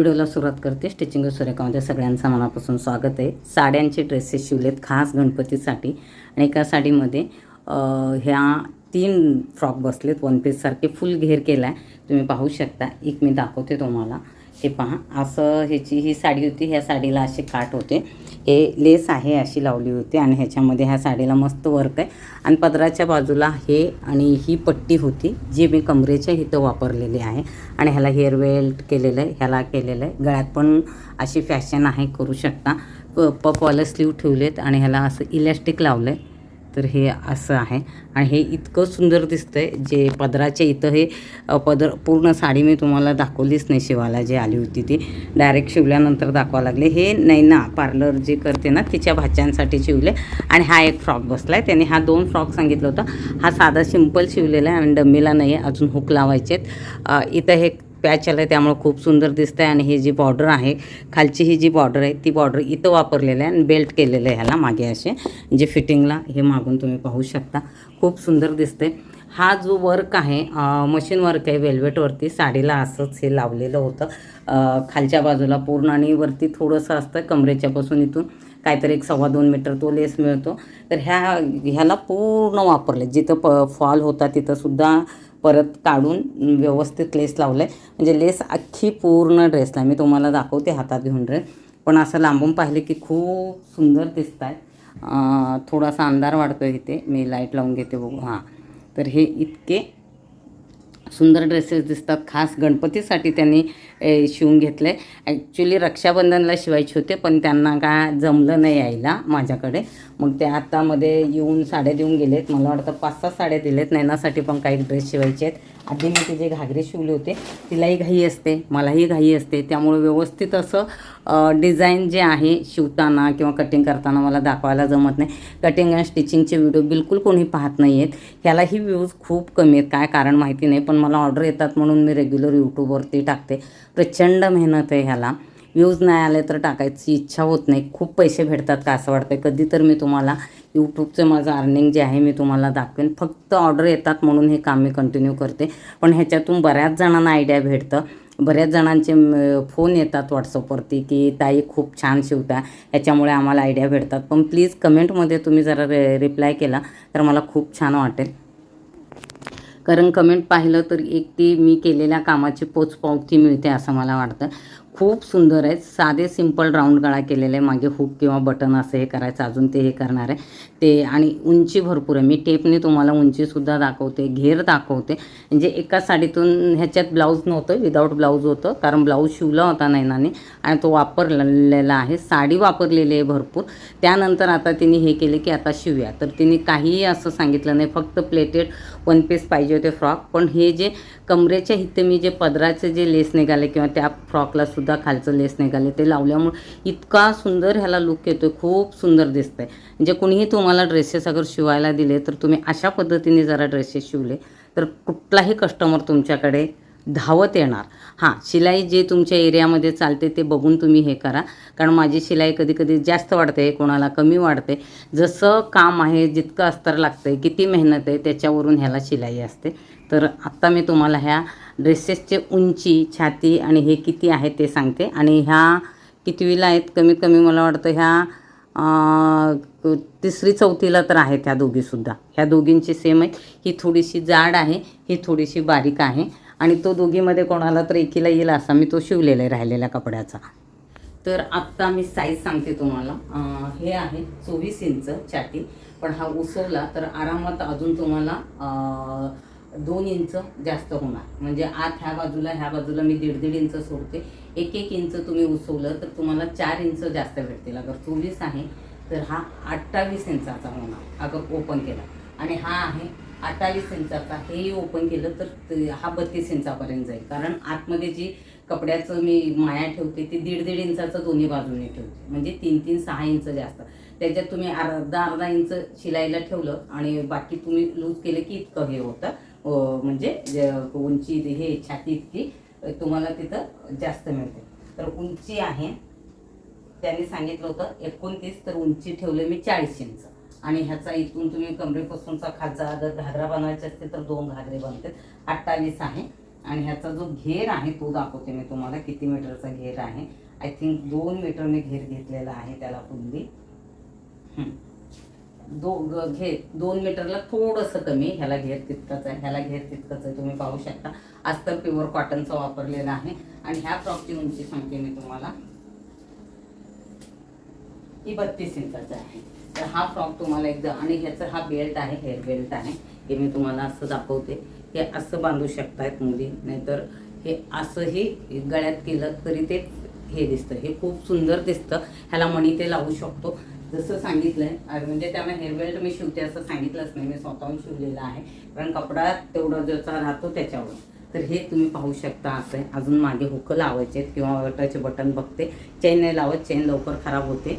व्हिडिओला सुरुवात करते. स्टिचिंग सूर्यकामध्ये सगळ्यांचं मनापासून स्वागत आहे. साड्यांचे ड्रेसेस शिवलेत खास गणपतीसाठी आणि एका साडीमध्ये ह्या तीन फ्रॉक बसलेत. वन पीससारखे फुल घेर केला आहे तुम्ही पाहू शकता. एक मी दाखवते तुम्हाला. हे पहा असं ह्याची ही साडी होती ह्या साडीला असे काट होते. हे लेस आहे अशी लावली होती आणि ह्याच्यामध्ये ह्या साडीला मस्त वर्क आहे. आणि पदराच्या बाजूला हे आणि ही पट्टी होती जी मी कमरेच्या इथं वापरलेली आहे. आणि ह्याला हेअर वेल्ट केलेलं आहे ह्याला केलेलं आहे. गळ्यात पण अशी फॅशन आहे करू शकता. प पपवालं स्लीव ठेवलेत आणि ह्याला असं इलॅस्टिक लावलं आहे तर हे असं आहे. आणि हे इतकं सुंदर दिसतंय जे पदराच्या इथं हे पदर पूर्ण साडी मी तुम्हाला दाखवलीच नाही शिवायला जी आली होती ती. डायरेक्ट शिवल्यानंतर दाखवा लागले. हे नैना पार्लर जे करते ना तिच्या भाच्यांसाठी शिवले. आणि हा एक फ्रॉक बसला आहे त्याने हा दोन फ्रॉक सांगितलं होता. हा साधा सिंपल शिवलेला आहे आणि डम्मीला नाही आहे अजून हुक लावायचे आहेत इथं हे पॅच आलं आहे त्यामुळं खूप सुंदर दिसतं आहे आणि ही जी बॉर्डर आहे खालची ही जी बॉर्डर आहे ती बॉर्डर इथं वापरलेलं आहे आणि बेल्ट केलेलं आहे ह्याला मागे असे. जे फिटिंगला हे मागून तुम्ही पाहू शकता. खूप सुंदर दिसते हा जो वर्क आहे मशीन वर्क आहे वेल्वेटवरती साडीला असंच हे लावलेलं होतं. खालच्या बाजूला पूर्ण आणि वरती थोडंसं असतं कमरेच्यापासून इथून काहीतरी एक सव्वा दोन मीटर तो लेस मिळतो. तर ह्या ह्याला पूर्ण वापरले. जिथं प फॉल होता तिथंसुद्धा परत काढून व्यवस्थित लेस लावलं आहे म्हणजे लेस अख्खी पूर्ण ड्रेसला मी तुम्हाला दाखवते हातात घेऊन ड्रेस पण असं लांबून पाहिले की खूप सुंदर दिसत आहे थोडासा अंधार वाढतो आहे इथे. मी लाइट लावून घेते बघू. हां. तर हे इतके सुंदर ड्रेसेस दिसतात. खास गणपतीसाठी त्यांनी शिवून घेतले ॲक्च्युली रक्षाबंधनला शिवायचे होते पण त्यांना काय जमलं नाही यायला माझ्याकडे. मग ते आत्तामध्ये येऊन साड्या देऊन गेलेत. मला वाटतं पाच सहा साड्या दिलेत. नैनासाठी पण काही ड्रेस शिवायचे आहेत. आधी मी तिचे घागरे शिवले होते तिलाही घाई असते मलाही घाई असते. त्यामुळे व्यवस्थित असं डिझाईन जे आहे शिवताना किंवा कटिंग करताना मला दाखवायला जमत नाही. कटिंग अँड स्टिचिंगचे व्हिडिओ बिलकुल कोणी पाहत नाही आहेत ह्यालाही व्ह्यूज खूप कमी आहेत. काय कारण माहिती नाही पण मला ऑर्डर येतात म्हणून मी रेग्युलर यूट्यूबवरती टाकते. प्रचंड मेहनत आहे ह्याला. व्ह्यूज नाही आले तर टाकायची इच्छा होत नाही. खूप पैसे भेटतात का असं वाटतं कधी तर मी तुम्हाला यूट्यूबचं माझं अर्निंग जे आहे मी तुम्हाला दाखवेन. फक्त ऑर्डर येतात म्हणून हे काम मी कंटिन्यू करते. पण ह्याच्यातून बऱ्याच जणांना आयडिया भेटतं. बऱ्याच जणांचे फोन येतात व्हॉट्सअपवरती की ताई खूप छान शिवता. ह्याच्यामुळे आम्हाला आयडिया भेटतात. पण प्लीज कमेंटमध्ये तुम्ही जरा रे रिप्लाय केला तर मला खूप छान वाटेल. कारण कमेंट पाहिलं तर एक ती मी केलेल्या कामाची पोचपावती मिळते असं मला वाटतं. खूप सुंदर आहेत. साधे सिंपल राऊंड गळा केलेले आहे. मागे हुक किंवा बटन असं हे करायचं. अजून ते हे करणार आहे. ते आणि उंची भरपूर आहे. मी टेपने तुम्हाला उंचीसुद्धा दाखवते. घेर दाखवते. म्हणजे एका साडीतून ह्याच्यात ब्लाऊज नव्हतं. विदाऊट ब्लाऊज होतं. कारण ब्लाऊज शिवला होता नैनाने. आणि तो वापरलेला आहे. साडी वापरलेली आहे भरपूर. त्यानंतर आता तिने हे केले की आता शिवूया. तर तिने काहीही असं सांगितलं नाही. फक्त प्लेटेड वन पीस पाहिजे होते फ्रॉक. पण हे जे कमरेच्या इथे मी जे पदराचे जे लेस निघाले किंवा त्या फ्रॉकला सुद्धा खालचं लेस निघाले. ते लावल्यामुळे इतका सुंदर ह्याला लुक येतो आहे खूप सुंदर दिसतंय. म्हणजे कुणीही तुम्हाला ड्रेसेस अगर शिवायला दिले तर तुम्ही अशा पद्धतीने जरा ड्रेसेस शिवले तर कुठलाही कस्टमर तुमच्याकडे धावत येणार. हां शिलाई जे तुमच्या एरियामध्ये चालते ते बघून तुम्ही हे करा. कारण माझी शिलाई कधी कधी जास्त वाढते कोणाला कमी वाढते. जसं काम आहे जितकं अस्तर लागतं आहे किती मेहनत आहे त्याच्यावरून ह्याला शिलाई असते. तर आत्ता मी तुम्हाला ह्या ड्रेसेसचे उंची छाती आणि हे किती आहे ते सांगते. आणि ह्या कितवीला आहेत कमीत कमी मला वाटतं ह्या तिसरी चौथीला तर आहेत ह्या दोघीसुद्धा ह्या दोघींची सेम आहे. ही थोडीशी जाड आहे ही थोडीशी बारीक आहे. आणि तो दोघीमध्ये कोणाला तर एकीला येईल असा मी तो शिवलेला आहे राहिलेल्या कपड्याचा. तर आत्ता मी साईज सांगते तुम्हाला. हे आहे चोवीस इंच छाती. पण हा उसवला तर आरामात अजून तुम्हाला दोन इंच जास्त होणार. म्हणजे आत ह्या बाजूला ह्या बाजूला मी दीड दीड इंच सोडते. एक एक इंच तुम्ही उसवलं तर तुम्हाला चार इंच जास्त भेटतील. अगर चोवीस आहे तर हा अठ्ठावीस इंचाचा होणार अगर ओपन केला. आणि हा आहे अठ्ठावीस इंचाचा. हेही ओपन केलं तर ते- हा बत्तीस इंचापर्यंत जाईल. कारण आतमध्ये जी कपड्याचं मी माया ठेवते ती दीड दीड इंचाचं दोन्ही बाजूने ठेवते. म्हणजे तीन तीन सहा इंच जास्त. त्याच्यात तुम्ही अर्धा अर्धा इंच शिलाईला ठेवलं आणि बाकी तुम्ही लूज केलं की इतकं हे होतं. म्हणजे उंची हे छाती इतकी तुम्हाला तिथं जास्त मिळते. तर उंची आहे त्यांनी सांगितलं होतं एकोणतीस तर उंची ठेवले मी चाळीस इंच. आणि ह्याचा इथून तुम्ही कमरेपासूनचा खाजा जर घागरा बनवायचा असतील तर दोन घागरे बनतात. अठ्ठावीस आहे. आणि ह्याचा जो घेर आहे तो दाखवते मी तुम्हाला किती मीटरचा घेर आहे. आय थिंक दोन मीटरने घेर घेतलेला आहे त्याला फुल्ली दो ग- घे. दोन मीटरला थोडंसं कमी. ह्याला घेर तितकंच आहे. ह्याला घेर तितकंच आहे. तुम्ही पाहू शकता. अस्तर प्युअर कॉटनचा वापरलेला आहे. आणि ह्या फ्रॉकची उंची सांगते मी तुम्हाला. ही बत्तीस इंचाचा आहे. तर हा फ्रॉक तुम्हाला एकदा आणि ह्याचा हा बेल्ट आहे हेअर बेल्ट आहे. हे मी तुम्हाला असं दाखवते. हे असं बांधू शकतायत मुली. नाहीतर हे असंही गळ्यात केलं तरी ते हे दिसतं. हे खूप सुंदर दिसतं. ह्याला मणी ते लावू शकतो. जसं सांगितलं आहे म्हणजे त्यांना हेअरवेल मी शिवते असं सांगितलंच नाही मी स्वतःहून शिवलेलं आहे. कारण कपडा तेवढा ज्याचा राहतो त्याच्यावर. तर हे तुम्ही पाहू शकता असं आहे. अजून मागे हुकं लावायचे आहेत किंवा वटाचे बटन बघते. चेन नाही लावत चेन लवकर खराब होते.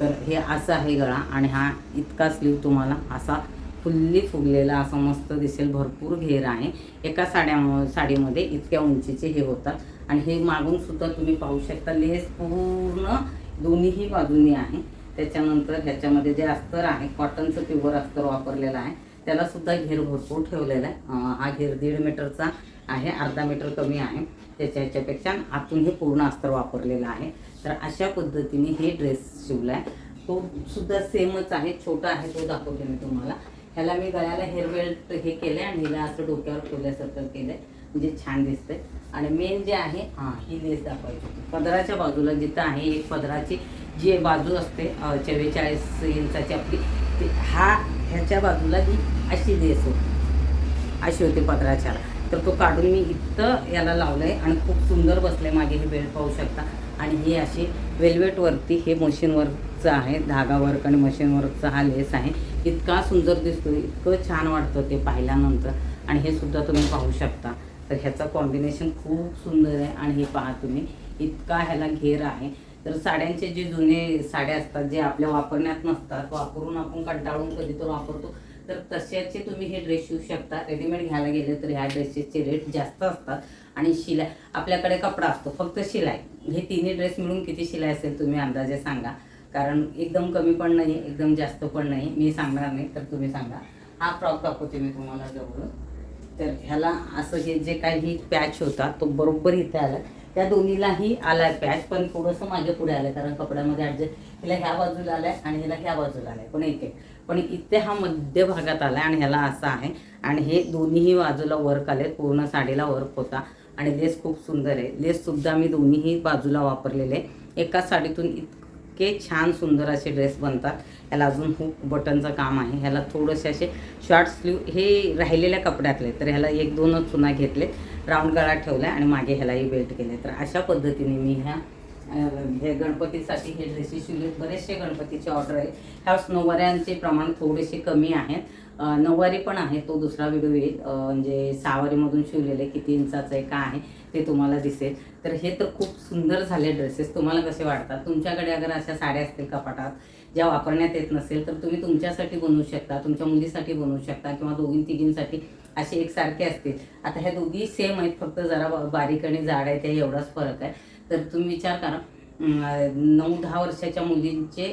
तर हे असं आहे गळा आणि हा इतका स्लीव तुम्हाला असा फुल्ली फुगलेला असा मस्त दिसेल भरपूर घेर आहे. एका साड्या साडीमध्ये इतक्या उंचीचे हे होतात. आणि हे मागून सुद्धा तुम्ही पाहू शकता लेस पूर्ण दोन्हीही बाजूनी आहे. त्याच्यानंतर ह्याच्यामध्ये जे अस्तर आहे कॉटनचं प्युअर अस्तर वापरलेलं आहे त्याला सुद्धा घेर भरपूर ठेवलेला आहे. हा घेर दीड मीटरचा आहे अर्धा मीटर कमी आहे. त्याच्या ह्याच्यापेक्षा आतून हे पूर्ण अस्तर वापरलेलं आहे. तर अशा पद्धतीने हे ड्रेस शिवला आहे. तो सुद्धा सेमच आहे छोटा आहे तो दाखवते मी तुम्हाला. ह्याला मी गळ्याला हेअर बेल्ट हे केलं आणि हिला असं डोक्यावर ठेवल्यासारखं केलं आहे म्हणजे छान दिसतंय. आणि मेन जे आहे हां ही लेस दाखवायची होती. पदराच्या बाजूला जिथं आहे एक पदराची जी बाजू असते चव्वेचाळीस इंचाची आपली ती हा ह्याच्या बाजूला ही अशी लेस होती. अशी होती पदराच्याला तर तो काढून मी इथं याला लावलं आहे आणि खूप सुंदर बसले मागे हे बेल्ट पाहू शकता. आणि हे असे वेल्वेटवरती हे मशीन वर्कचं आहे. धागा वर्क आणि मशीन वर्कचा हा लेस आहे. इतका सुंदर दिसतो इतकं छान वाटतं ते पाहिल्यानंतर. आणि हे सुद्धा तुम्ही पाहू शकता. तर ह्याचं कॉम्बिनेशन खूप सुंदर आहे. आणि हे पहा तुम्ही इतका ह्याला घेर आहे. तर साड्यांचे जे जुने साड्या असतात जे आपल्या वापरण्यात नसतात वापरून आपण कंटाळून कधी तर वापरतो. तर तशाचे तुम्ही हे ड्रेस शिवू शकता. रेडीमेड घ्यायला गेले तर ह्या ड्रेसेसचे रेट जास्त असतात. आणि शिलाई आपल्याकडे कपडा असतो फक्त शिलाई. हे तिन्ही ड्रेस मिळून किती शिलाई असेल तुम्ही अंदाजे सांगा. कारण एकदम कमी पण नाही एकदम जास्त पण नाही. मी सांगणार नाही तर तुम्ही सांगा. हा फ्रॉक दाखवते मी तुम्हाला जवळ तर ह्याला असं हे जे काही पॅच होता तो बरोबर इथे आला त्या दोन्हीलाही आलाय पॅच पण थोडंसं मागे पुढे आलं कारण कपड्यामध्ये ॲडजस्ट हिला ह्या बाजूला आलाय आणि ह्याला ह्या बाजूला आलाय पण इथे पण इथे हा मध्य भागात आलाय आणि ह्याला असा आहे. आणि हे दोन्हीही बाजूला वर्क आले पूर्ण साडीला वर्क होता. आणि लेस खूप सुंदर आहे. लेससुद्धा मी दोन्हीही बाजूला वापरलेले एका साडीतून इत इतके छान सुंदर असे ड्रेस बनतात. ह्याला अजून हुक बटनचं काम आहे. ह्याला थोडेसे असे शॉर्ट स्लीव हे राहिलेल्या कपड्यातले तर ह्याला एक दोनच चुना घेतले राऊंड गळा ठेवला आणि मागे ह्यालाही बेल्ट केले. तर अशा पद्धतीने मी ह्या हे गणपतीसाठी हे ड्रेसेस शिवले बरेचसे गणपतीचे ऑर्डर आहे ह्या नऊवाऱ्यांचे प्रमाण थोडेसे कमी आहेत. नऊवारी पण आहे. तो दुसरा व्हिडिओ येईल. म्हणजे सहावारीमधून शिवलेले किती इंचाचं आहे का आहे ते तुम्हाला दिसेल. तर हे तर खूप सुंदर झाले ड्रेसेस तुम्हाला कसे वाटतात? तुमच्याकडे अगर अशा साड्या असतील कपाटात ज्या वापरण्यात येत नसेल तर तुम्ही तुमच्यासाठी बनवू शकता तुमच्या मुलीसाठी बनवू शकता किंवा दोघी तिघींसाठी असे एकसारखे असतील. आता ह्या दोघी सेम आहेत फक्त जरा बारीक आणि जाड आहे ते एवढाच फरक आहे. तर तुम्ही विचार करा नऊ दहा वर्षाच्या मुलींचे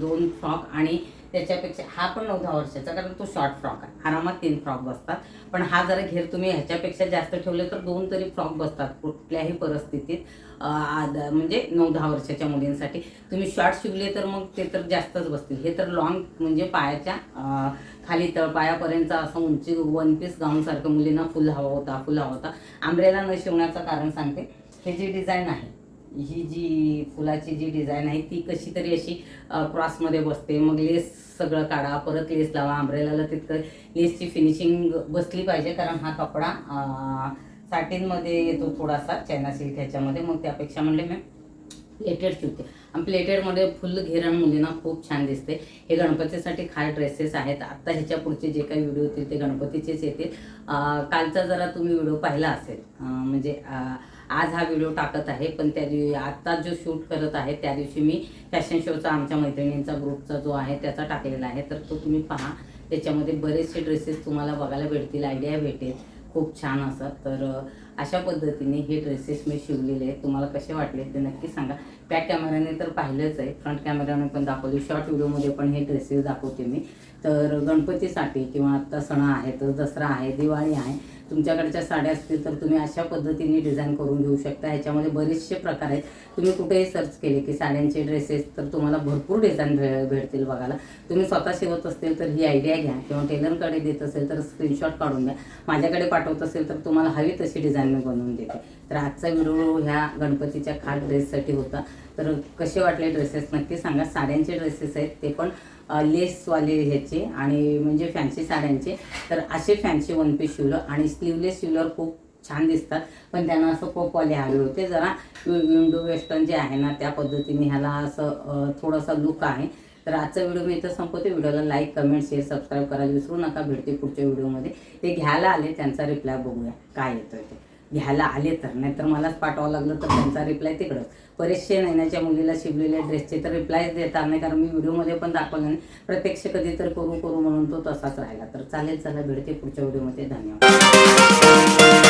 दोन फ्रॉक आणि त्याच्यापेक्षा हा पण नऊ दहा वर्षाचा कारण तो शॉर्ट फ्रॉक आहे. आरामात तीन फ्रॉक बसतात. पण हा जरा घेर तुम्ही ह्याच्यापेक्षा जास्त ठेवले तर दोन तरी फ्रॉक बसतात कुठल्याही परिस्थितीत. आद- म्हणजे नऊ दहा वर्षाच्या मुलींसाठी. तुम्ही शॉर्ट शिवले तर मग ते तर जास्तच बसतील. हे तर लॉंग म्हणजे पायाच्या खाली तळपायापर्यंत असं उंची वन पीस गाऊनसारखं मुलींना फुल हवा होता फुल हवा होता. आंब्रेला न शिवण्याचं कारण सांगते. हे जी डिझाईन आहे ही जी फुलाची जी डिझाईन आहे ती कशी तरी अशी क्रॉसमध्ये बसते. मग लेस सगळं काढा परत लेस लावा आंब्रेलाला तितकं लेसची फिनिशिंग बसली पाहिजे कारण हा कपडा अ, येतो थोडासा चायना सिल्क ह्याच्यामध्ये. मग त्यापेक्षा म्हणले मी प्लेटेड शिवते. आणि प्लेटेडमध्ये फुल घेरण मुलींना खूप छान दिसते. हे गणपतीसाठी खास ड्रेसेस आहेत. आत्ता ह्याच्या पुढचे जे काही व्हिडिओ येतील ते गणपतीचेच येतील. कालचा जरा तुम्ही व्हिडिओ पाहिला असेल म्हणजे आज हा व्हिडिओ टाकत आहे पण त्या दिवशी आत्ता जो शूट करत आहे त्या दिवशी मी फॅशन शोचा आमच्या मैत्रिणींचा ग्रुपचा जो आहे त्याचा टाकलेला आहे. तर तो तुम्ही पहा त्याच्यामध्ये बरेचसे ड्रेसेस तुम्हाला बघायला भेटतील आयडिया भेटेल. खूप छान असं. तर अशा पद्धतीने हे ड्रेसेस मी शिवलेले आहेत. तुम्हाला कसे वाटले ते नक्की सांगा. बॅक कॅमेऱ्याने तर पाहिलंच आहे. फ्रंट कॅमेऱ्याने पण दाखवले. शॉर्ट व्हिडिओमध्ये पण हे ड्रेसेस दाखवते मी. तर गणपतीसाठी किंवा आत्ता सण आहे तर दसरा आहे दिवाळी आहे तुमच्याकडच्या साड्या असतील तर तुम्ही अशा पद्धतीने डिझाईन करून घेऊ शकता. ह्याच्यामध्ये बरेचसे प्रकार आहेत. तुम्ही कुठेही सर्च केले की साड्यांचे ड्रेसेस तर तुम्हाला भरपूर डिझाईन भे भेटतील बघायला. तुम्ही स्वतः शिवत असतील तर ही आयडिया घ्या. किंवा टेलरकडे देत असेल तर स्क्रीनशॉट काढून घ्या. माझ्याकडे पाठवत असेल तर तुम्हाला हवी तशी डिझाईन मी बनवून देते. तर आजचा व्हिडिओ ह्या गणपतीच्या खास ड्रेससाठी होता. तर कसे वाटले ड्रेसेस नक्की सांगा. साड्यांचे ड्रेसेस आहेत ते पण लेसवाले ह्याचे आणि म्हणजे फॅन्सी साड्यांचे. तर असे फॅन्सी वन पीस शिवलं आणि स्लीवलेस शिवलर खूप छान दिसतात. पण त्यांना असं पोपवाले हवे होते. जरा विंडो वेस्टर्न जे आहे ना त्या पद्धतीने ह्याला असं थोडासा लुक आहे. तर आजचा व्हिडिओ मी इथं संपवते. व्हिडिओला लाईक कमेंट शेअर सबस्क्राईब करायला विसरू नका. भेटते पुढच्या व्हिडिओमध्ये. ते घ्यायला आले त्यांचा रिप्लाय बघूया. काय येतोय ते. घ्यायला आले तर नाहीतर मलाच पाठवावं लागलं तर त्यांचा रिप्लाय तिकडंच बरेचसे नैनाच्या मुलीला शिवलेल्या ड्रेसचे तर रिप्लायच देतात नाही कारण मी व्हिडिओमध्ये पण दाखवलं नाही. प्रत्यक्ष कधी तर करू करू म्हणून तो तसाच राहिला. तर चालेल चला भेटते पुढच्या व्हिडिओमध्ये. धन्यवाद.